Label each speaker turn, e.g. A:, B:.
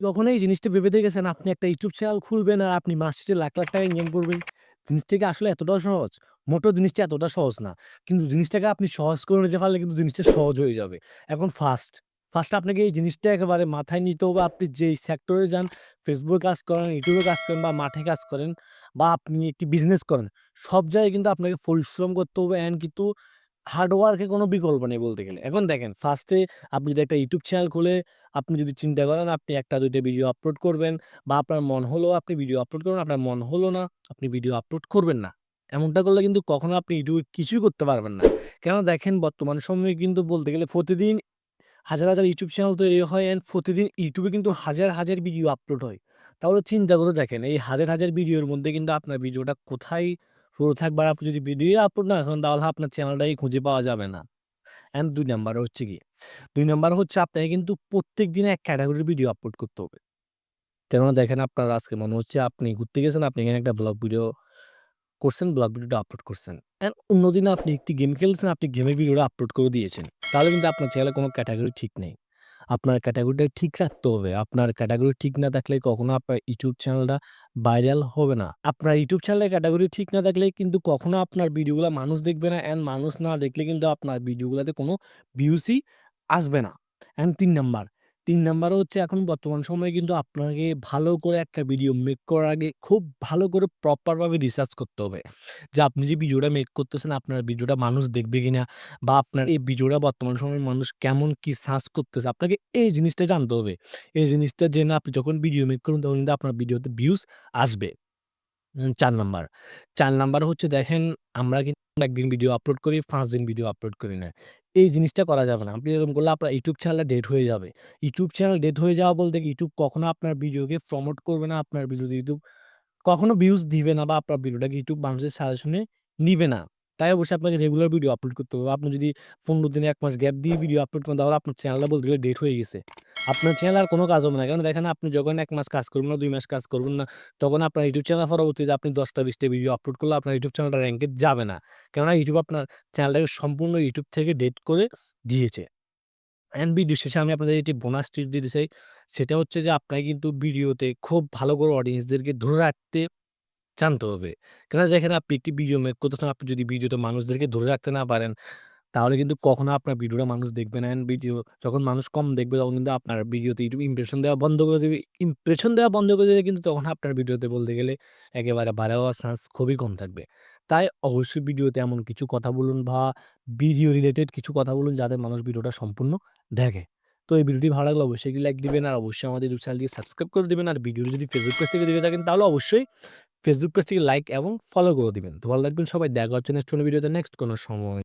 A: কখনো এই জিনিসটা ভেবে দেখেছেন আপনি একটা ইউটিউব চ্যানেল খুলবেন আর আপনি মাস লাখ, লাখ টাকা ইনকাম করবেন? জিনিসটাকে আসলে এতটাও সহজ? মোটো জিনিসটা এতটা সহজ না। কিন্তু জিনিসটাকে আপনি সহজ করে নিতে পারলে কিন্তু জিনিসটা সহজ হয়ে যাবে। এখন ফার্স্ট, ফার্স্ট আপনাকে এই জিনিসটা একেবারে মাথায় নিতে হবে আপনি যেই সেক্টরে যান, ফেসবুকে কাজ করেন, ইউটিউবে কাজ করেন বা মাঠে কাজ করেন বা আপনি একটি বিজনেস করেন, সব জায়গায় কিন্তু আপনাকে পরিশ্রম করতে হবে অ্যান্ড কিন্তু হার্ড ওয়ার্কের কোনো বিকল্প নেই বলতে গেলে। এখন দেখেন ফার্স্টে আপনি যদি একটা ইউটিউব চ্যানেল খুলে আপনি যদি চিন্তা করেন আপনি ১ টা ২ টা ভিডিও আপলোড করবেন বা আপনার মন হলো আপনি ভিডিও আপলোড করবেন, আপনার মন হলো না, আপনি ভিডিও আপলোড করবেন না। এমনটা করলে কিন্তু কখনো আপনি ইউটিউবে কিছুই করতে পারবেন না। কেন দেখেন বর্তমান সময়ে কিন্তু বলতে গেলে প্রতিদিন হাজার, হাজার ইউটিউব চ্যানেল তৈরি হয় অ্যান্ড প্রতিদিন ইউটিউবে কিন্তু হাজার, হাজার ভিডিও আপলোড হয়। তাহলে চিন্তা করে দেখেন এই হাজার, হাজার ভিডিওর মধ্যে কিন্তু আপনার ভিডিওটা কোথায় শুরু থাকবে আর আপনি যদি ভিডিও আপলোড না করেন তাহলে আপনার চ্যানেলটাই খুঁজে পাওয়া যাবে না। অ্যান্ড দুই নাম্বার হচ্ছে কি, দুই নাম্বার হচ্ছে আপনাকে কিন্তু প্রত্যেক দিনে এক ক্যাটাগরির ভিডিও আপলোড করতে হবে। কেননা দেখেন আপনার আজকে মনে হচ্ছে আপনি ঘুরতে গেছেন, আপনি এখানে একটা ব্লগ ভিডিও করছেন, ব্লগ ভিডিওটা আপলোড করছেন। অ্যান্ড অন্যদিনে আপনি একটি গেম খেলছেন, আপনি গেমের ভিডিওটা আপলোড করে দিয়েছেন। তাহলে কিন্তু আপনার চ্যানেলে কোনো ক্যাটাগরি ঠিক নেই। আপনার ক্যাটাগরিটা ঠিক রাখতে হবে। আপনার ক্যাটাগরি ঠিক না থাকলে কখনো আপনার ইউটিউব চ্যানেলটা ভাইরাল হবে না। আপনার ইউটিউব চ্যানেলের ক্যাটাগরি ঠিক না থাকলে কিন্তু কখনো আপনার ভিডিওগুলো মানুষ দেখবে না অ্যান্ড মানুষ না দেখলে কিন্তু আপনার ভিডিওগুলোতে কোনো ভিউসই আসবে না। অ্যান্ড তিন নাম্বার, ৩ নাম্বারে হচ্ছে এখন বর্তমান সময়ে কিন্তু আপনাকে ভালো করে একটা ভিডিও মেক করার আগে খুব ভালো করে প্রপারভাবে রিসার্চ করতে হবে। যে আপনি যে ভিডিওটা মেক করতেছেন আপনার ভিডিওটা মানুষ দেখবে কিনা বা আপনার এই ভিডিওটা বর্তমান সময়ে মানুষ কেমন কি সার্চ করতেছে আপনাকে এই জিনিসটা জানতে হবে। এই জিনিসটা জেনে আপনি যখন ভিডিও মেক করুন তখন কিন্তু আপনার ভিডিওতে ভিউজ আসবে। চার ৪ নাম্বার, ৪ নাম্বার হচ্ছে দেখেন আমরা কিন্তু একদিন ভিডিও আপলোড করি, পাঁচ দিন ভিডিও আপলোড করি না। এই জিনিসটা করা যাবে না। আপনি এরকম করলে আপনার ইউটিউব চ্যানেলটা ডেট হয়ে যাবে। ইউটিউব চ্যানেল ডেট হয়ে যাওয়া বলতে কি ইউটিউব কখনো আপনার ভিডিওকে প্রমোট করবে না। আপনার ভিডিওতে ইউটিউব কখনো ভিউজ দিবে না বা আপনার ভিডিওটাকে ইউটিউব মানুষের সাজেশনে নিবে না। তাই অবশ্যই আপনাকে রেগুলার ভিডিও আপলোড করতে হবে। আপনি যদি ১৫ দিনে এক মাস গ্যাপ দিয়ে ভিডিও আপলোড করেন, তাহলে আপনার চ্যানেলটা বলতে গেলে ডেট হয়ে গেছে। আপনার চ্যানেল আর কোনো কাজ হবে না। কারণ দেখেন আপনি যখন এক মাস কাজ করবেন না, দুই মাস কাজ করবেন না, তখন আপনার ইউটিউব চ্যানেল পরবর্তীতে আপনি ১০ টা ২০ টা ভিডিও আপলোড করলে আপনার ইউটিউব চ্যানেলটা র‍্যাংকে যাবে না। কেননা ইউটিউব আপনার চ্যানেলটাকে সম্পূর্ণ ইউটিউব থেকে ডেট করে দিয়েছে। অ্যান্ড ভিডিও শেষে আমি আপনাদের একটি বোনাস টিপস দিতে চাই। সেটা হচ্ছে যে আপনাকে কিন্তু ভিডিওতে খুব ভালো করে অডিয়েন্সদেরকে ধরে রাখতে জানতে হবে। কেননা দেখেন আপনি একটি ভিডিও মেক করতেছেন, আপনি যদি ভিডিওতে মানুষদেরকে ধরে রাখতে না পারেন, তাহলে কিন্তু কখনো আপনার ভিডিওটা মানুষ দেখবে না। অ্যান্ড ভিডিও যখন মানুষ কম দেখবে তখন কিন্তু আপনার ভিডিওতে ইউটিউব ইমপ্রেশন দেওয়া বন্ধ করে দেবে ইমপ্রেশন দেওয়া বন্ধ করে দেবে কিন্তু তখন আপনার ভিডিওতে বলতে গেলে একেবারে ভাইরাল হওয়ার চান্স খুবই কম থাকবে। তাই অবশ্যই ভিডিওতে এমন কিছু কথা বলুন বা ভিডিও রিলেটেড কিছু কথা বলুন যাতে মানুষ ভিডিওটা সম্পূর্ণ দেখে। তো এই ভিডিওটি ভালো লাগলে অবশ্যই লাইক দিবেন আর অবশ্যই আমাদের ইউটিউব চ্যানেলটিকে সাবস্ক্রাইব করে দেবেন আর ভিডিও যদি ফেসবুক পেজ থেকে দেখে থাকেন তাহলে অবশ্যই ফেসবুক পেজ থেকে লাইক এবং ফলো করে দিবেন। তো ভালো লাগবেন সবাই। দেখা হচ্ছে নেক্সট কোনো ভিডিওতে নেক্সট কোনো সময়।